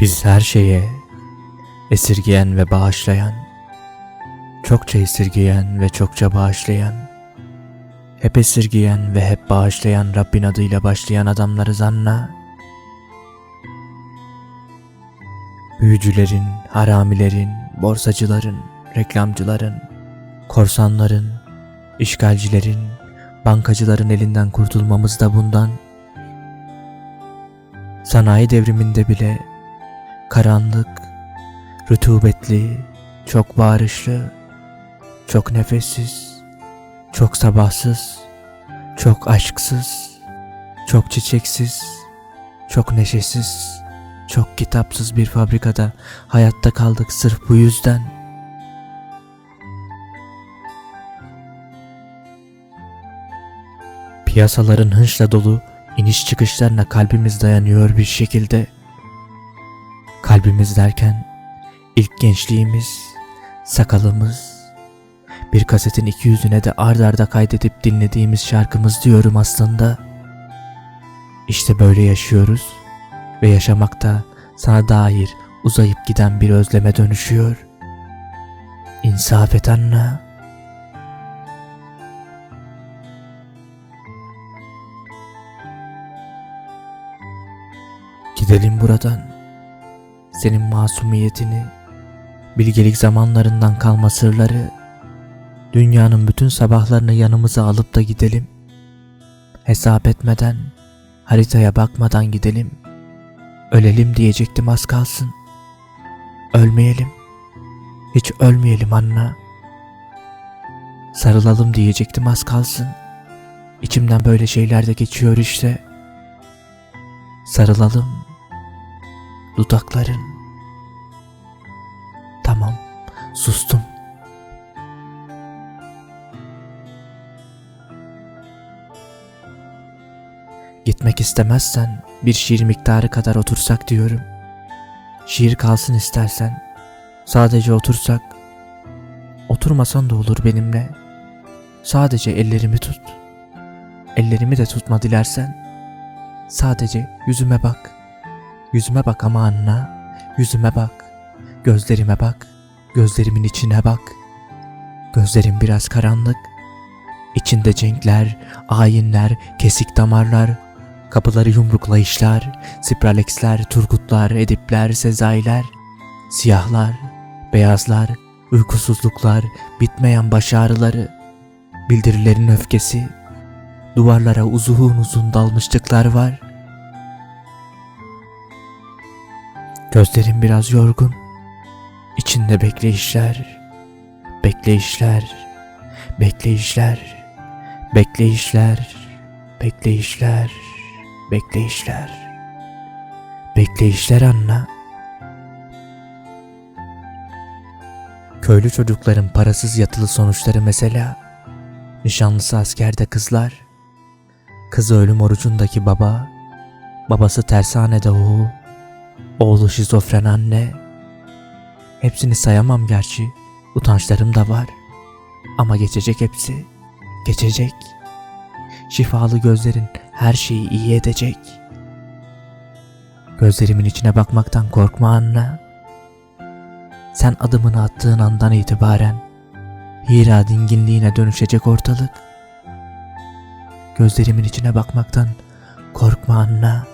Biz her şeye esirgeyen ve bağışlayan, çokça esirgeyen ve çokça bağışlayan, hep esirgeyen ve hep bağışlayan Rabbin adıyla başlayan adamlarız anla. Büyücülerin, haramilerin, borsacıların, reklamcıların, korsanların, işgalcilerin, bankacıların elinden kurtulmamız da bundan. Sanayi devriminde bile karanlık, rutubetli, çok bağırışlı, çok nefessiz, çok sabahsız, çok aşksız, çok çiçeksiz, çok neşesiz, çok kitapsız bir fabrikada hayatta kaldık sırf bu yüzden. Piyasaların hınçla dolu iniş çıkışlarına kalbimiz dayanıyor bir şekilde. Kalbimiz derken ilk gençliğimiz, sakalımız, bir kasetin iki yüzüne de ard arda kaydedip dinlediğimiz şarkımız diyorum aslında. İşte böyle yaşıyoruz ve yaşamakta sana dair uzayıp giden bir özleme dönüşüyor. İnsaf et Anna. Gidelim buradan. Senin masumiyetini, bilgelik zamanlarından kalma sırları, dünyanın bütün sabahlarını yanımıza alıp da gidelim. Hesap etmeden, haritaya bakmadan gidelim. Ölelim diyecektim az kalsın. Ölmeyelim. Hiç ölmeyelim Anna. Sarılalım diyecektim az kalsın. İçimden böyle şeyler de geçiyor işte. Sarılalım. Dudakların. Tamam, sustum. Gitmek istemezsen bir şiir miktarı kadar otursak diyorum. Şiir kalsın istersen. Sadece otursak. Oturmasan da olur benimle. Sadece ellerimi tut. Ellerimi de tutma dilersen. Sadece yüzüme bak. Yüzüme bak ama Anna. Yüzüme bak. Gözlerime bak. Gözlerimin içine bak. Gözlerim biraz karanlık. İçinde cenkler, ayinler, kesik damarlar, kapıları yumruklayışlar, spralexler, turgutlar, edipler, sezailer, siyahlar, beyazlar, uykusuzluklar, bitmeyen baş ağrıları, bildirilerin öfkesi, duvarlara uzun uzun dalmışlıklar var. Gözlerim biraz yorgun, içinde bekleyişler, bekleyişler, bekleyişler, bekleyişler, bekleyişler, bekleyişler, bekleyişler Anna. Köylü çocukların parasız yatılı sonuçları mesela, nişanlısı askerde kızlar, kızı ölüm orucundaki baba, babası tersanede oğul, oğlu şizofren anne. Hepsini sayamam gerçi, utançlarım da var. Ama geçecek hepsi, geçecek. Şifalı gözlerin her şeyi iyi edecek. Gözlerimin içine bakmaktan korkma Anna. Sen adımını attığın andan itibaren Hira dinginliğine dönüşecek ortalık. Gözlerimin içine bakmaktan korkma Anna.